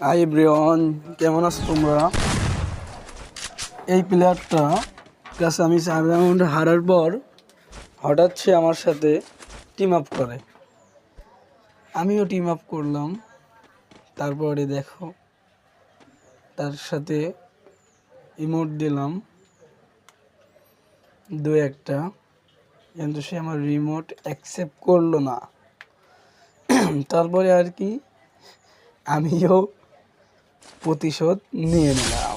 High Brian কেমন আছো তোমরা? এই প্লেয়ারটা কাছে আমি চার রাউন্ড হারার পর হঠাৎ সে আমার সাথে টিম আপ করে। আমিও টিম আপ করলাম। তারপরে দেখো, তার সাথে ইমোট দিলাম। দু একটা। কিন্তু সে আমার রিমোট অ্যাকসেপ্ট করল না। তারপরে আর কি, আমিও প্রতিশোধ নিয়ে নিলাম